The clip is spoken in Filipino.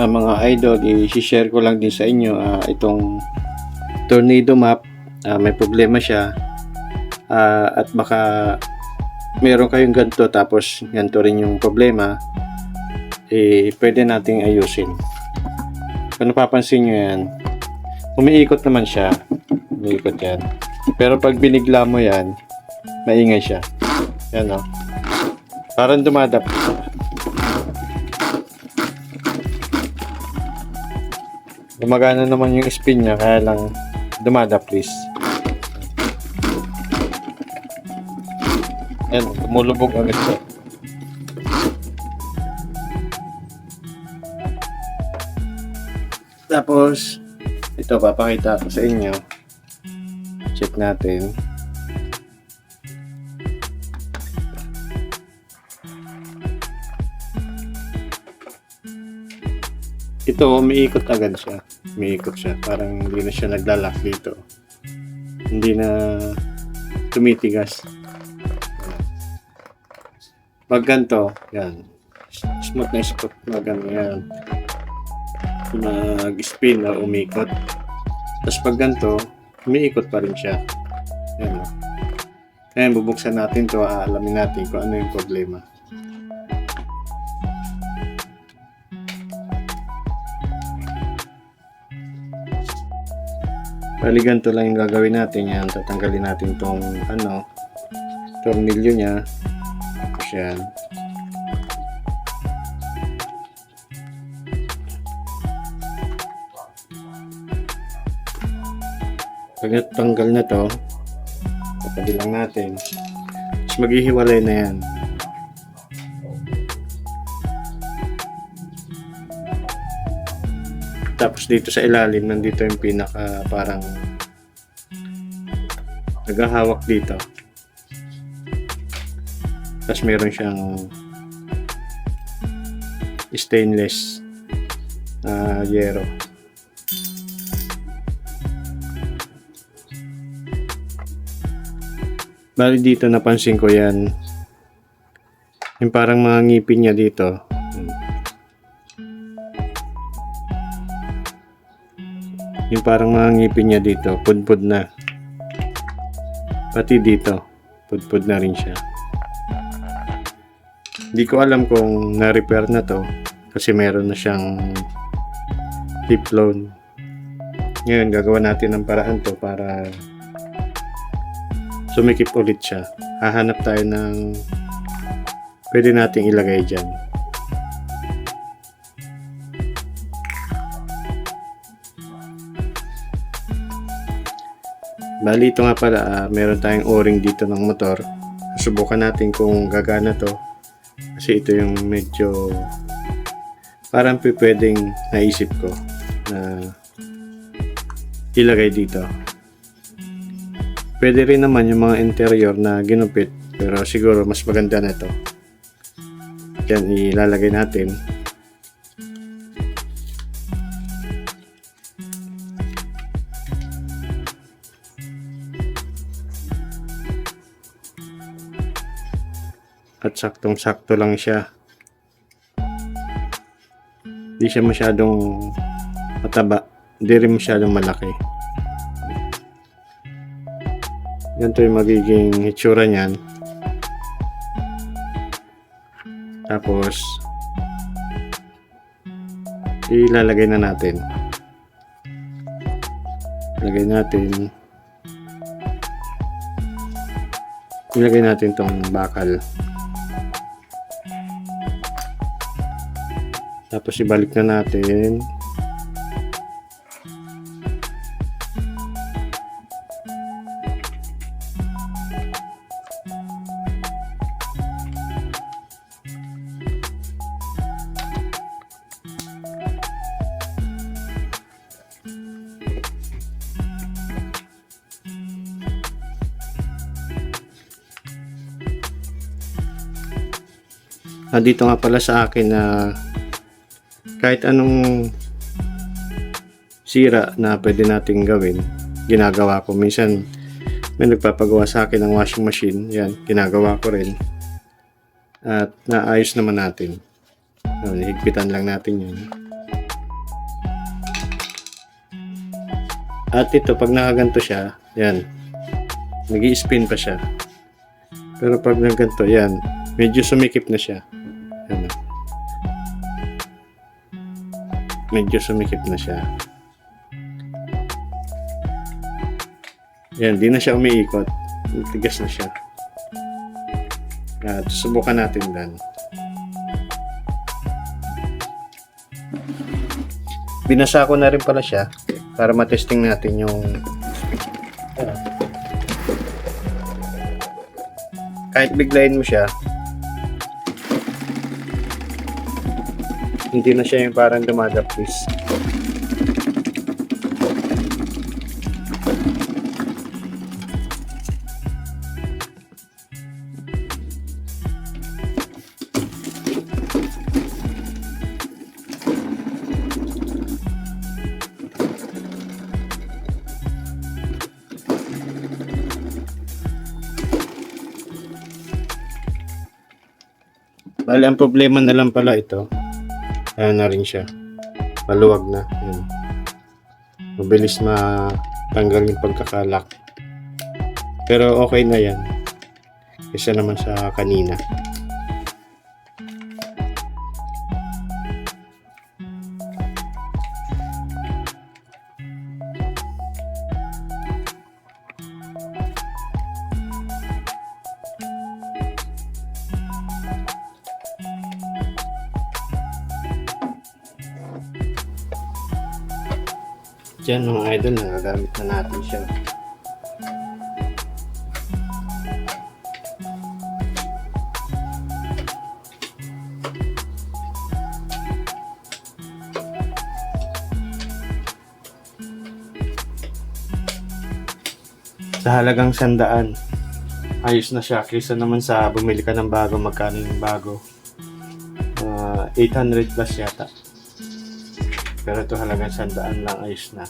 Ah, mga idol, i-share ko lang din sa inyo ah, itong tornado map. Ah, may problema siya. Ah, at baka meron kayong ganito tapos ganito rin yung problema. Eh, pwede nating ayusin. Kung napapansin nyo yan, umiikot naman siya. Umiikot yan. Pero pag binigla mo yan, maingay siya. Yan o. Parang dumadap. Gumagana naman yung spin niya, kaya lang dumadaplis. Yan, tumulubog agad siya. Tapos, ito papakita ko sa inyo. Check natin. Ito, umiikot agad siya. Umiikot siya. Parang hindi na siya naglalak dito. Hindi na tumitigas. Pag ganito, yan. Smooth na smooth gano'n yan. Mag-spin na umikot. Tapos pag ganito, umiikot pa rin siya. Yan. Ngayon, bubuksan natin to aalamin natin kung ano yung problema. Bali ganito lang yung gagawin natin yan. Tatanggalin natin tong ano, tornilyo niya. Tapos yan. Pag natanggal na to, tatabi lang natin. Tapos maghihiwalay na yan. Tapos dito sa ilalim, nandito yung pinaka parang naghahawak dito. Tapos meron siyang stainless na yero. Bali dito napansin ko yan. Yung parang mga ngipin niya dito. Yung parang mga ngipin niya dito, pudpud na. Pati dito, pudpud na rin siya. Hindi ko alam kung na-repair na to kasi meron na siyang tip loan. Ngayon, gagawa natin ng paraan to para sumikip ulit siya. Hahanap tayo ng pwede nating ilagay dyan. Bali ito nga pala, ah, meron tayong o-ring dito ng motor. Subukan natin kung gagana to. Kasi ito yung medyo parang pwedeng naisip ko na ilagay dito. Pwede rin naman yung mga interior na ginupit pero siguro mas maganda na ito. Yan ilalagay natin. At saktong-sakto lang siya. Hindi siya masyadong mataba. Hindi rin masyadong malaki. Ganito yung magiging hitsura niyan. Tapos, ilalagay na natin. Ilagay natin. Ilagay natin tong bakal. Tapos ibalik na natin. Ah, dito nga pala sa akin na kahit anong sira na pwede nating gawin, ginagawa ko. Minsan, may nagpapagawa sa akin ng washing machine. Yan, ginagawa ko rin. At naayos naman natin. So, higpitan lang natin yun. At ito, pag nakaganto siya, yan, nag spin pa siya. Pero pag nagganto, yan, medyo sumikip na siya. Medyo sumikip na siya. Yan, di na siya umiikot. Tigas na siya. At subukan natin dan. Binasa ko na rin pala siya para matesting natin yung Ah. kahit biglayin mo siya hindi na siya yung parang dumadapis Bali, ang problema na lang pala ito. Ayan na rin siya. Maluwag na. Yun. Mabilis matanggal yung pagkakalak. Pero okay na yan. Isa naman sa kanina. Diyan mga idol, nagagamit na natin siya. Sa halagang sandaan, ayos na siya. Kaysa naman sa bumili ka ng bago, magkano yung bago? Ah, 800 plus yata. Pero ito halagang sandaan lang ayos na.